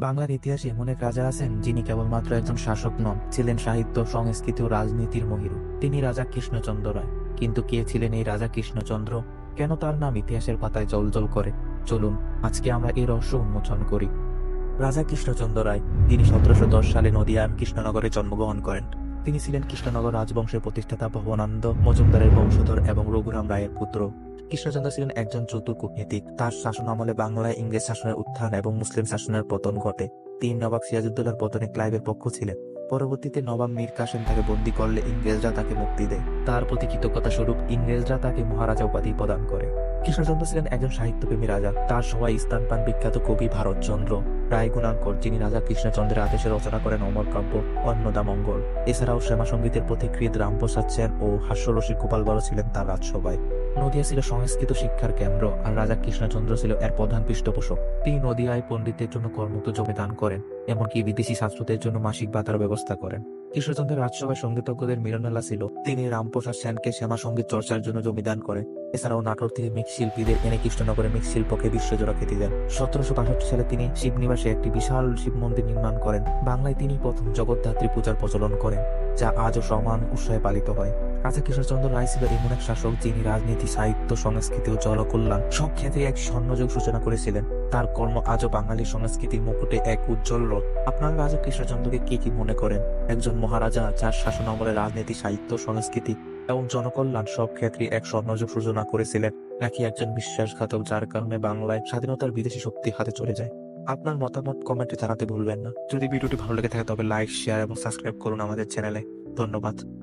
বাংলার ইতিহাসে এমন এক রাজা আছেন যিনি কেবলমাত্র একজন শাসক নন, ছিলেন সাহিত্য, সংস্কৃতি ও রাজনীতির মহিরু। তিনি রাজা কৃষ্ণচন্দ্র রায়। কিন্তু কে ছিলেন এই রাজা কৃষ্ণচন্দ্র? কেন তার নাম ইতিহাসের পাতায় জলজল করে? চলুন, আজকে আমরা এই রহস্য উন্মোচন করি। রাজা কৃষ্ণচন্দ্র রায়, তিনি সতেরোশো দশ সালে নদিয়ার কৃষ্ণনগরে জন্মগ্রহণ করেন। তিনি ছিলেন কৃষ্ণনগর রাজবংশের প্রতিষ্ঠাতা ভবনানন্দ মজুমদারের বংশধর এবং রঘুরাম রায়ের পুত্র। কৃষ্ণচন্দ্র ছিলেন একজন চতুর কূটনীতিক। তার শাসন আমলে বাংলায় ইংরেজ শাসনের উত্থান এবং মুসলিম শাসনের পতন ঘটে। তিন নবাব সিরাজউদ্দৌলার পতনে ক্লাইভের পক্ষ ছিলেন। পরবর্তীতে নবাব মীর কাসেম তাকে বন্দী করলে ইংরেজরা তাকে মুক্তি দেয়। তার প্রতি কৃতজ্ঞতা স্বরূপ ইংরেজরা তাকে মহারাজা উপাধি প্রদান করে। কৃষ্ণচন্দ্র ছিলেন একজন সাহিত্যপ্রেমী রাজা। তার সবাই স্থান পান বিখ্যাত কবি ভারতচন্দ্র। রায় গুণাঙ্কর যিনি রাজা কৃষ্ণচন্দ্রের আদেশে রচনা করেন অমর কাব্য, অন্নদা মঙ্গল। এছাড়াও শ্যামা সঙ্গীতের পথিকৃত রামপ্রসাদ সেন ও হাস্যরসিক গোপাল বড় ছিলেন তার রাজসভায়। নদিয়া ছিল সংস্কৃত শিক্ষার কেন্দ্র আর রাজা কৃষ্ণচন্দ্র ছিল এর প্রধান পৃষ্ঠপোষক। তিনি নদিয়ায় পণ্ডিতের জন্য কর্মত জমি দান করেন, এমনকি বিদেশি ছাত্রদের জন্য মাসিক ভাতার ব্যবস্থা করেন। কৃষ্ণচন্দ্রের রাজসভায় সঙ্গীতজ্ঞদের মিলনমেলা ছিল। তিনি রামপ্রসাদ সেনকে শ্যামা সংগীত চর্চার জন্য জমিদান করেন এছাড়াও নাটোর থেকে মিক্স শিল্পীদের এনে কৃষ্ণনগরে মিক্স শিল্পকে বিশ্বজোড়া খ্যাতি দেন। সতেরোশো বাষট্টি সালে তিনি শিবনিবাসে একটি বিশাল শিব মন্দির নির্মাণ করেন। বাংলায় তিনি প্রথম জগদ্ধাত্রী পূজার প্রচলন করেন, যা আজও সমান উৎসাহে পালিত হয়। রাজা কৃষ্ণচন্দ্র রায় ছিল এমন এক শাসক যিনি রাজনীতি, সাহিত্য, সংস্কৃতি ও জনকল্যাণ সব ক্ষেত্রে এক স্বর্ণযোগ সূচনা করেছিলেন। তার কর্ম আজও বাঙালি সংস্কৃতির মুকুটে এক উজ্জ্বল রথ। আপনারা রাজা কৃষ্ণচন্দ্রকে কি কি মনে করেন? একজন মহারাজা যার শাসন আমলে রাজনীতি, সাহিত্য, সংস্কৃতি এবং জনকল্যাণ সব ক্ষেত্রে এক স্বর্ণযোগ সূচনা করেছিলেন, নাকি একজন বিশ্বাসঘাতক যার কারণে বাংলায় স্বাধীনতার বিদেশি শক্তি হাতে চলে যায়? আপনার মতামত কমেন্টে জানাতে ভুলবেন না। যদি ভিডিওটি ভালো লেগে থাকে, তবে লাইক, শেয়ার এবং সাবস্ক্রাইব করুন আমাদের চ্যানেলে। ধন্যবাদ।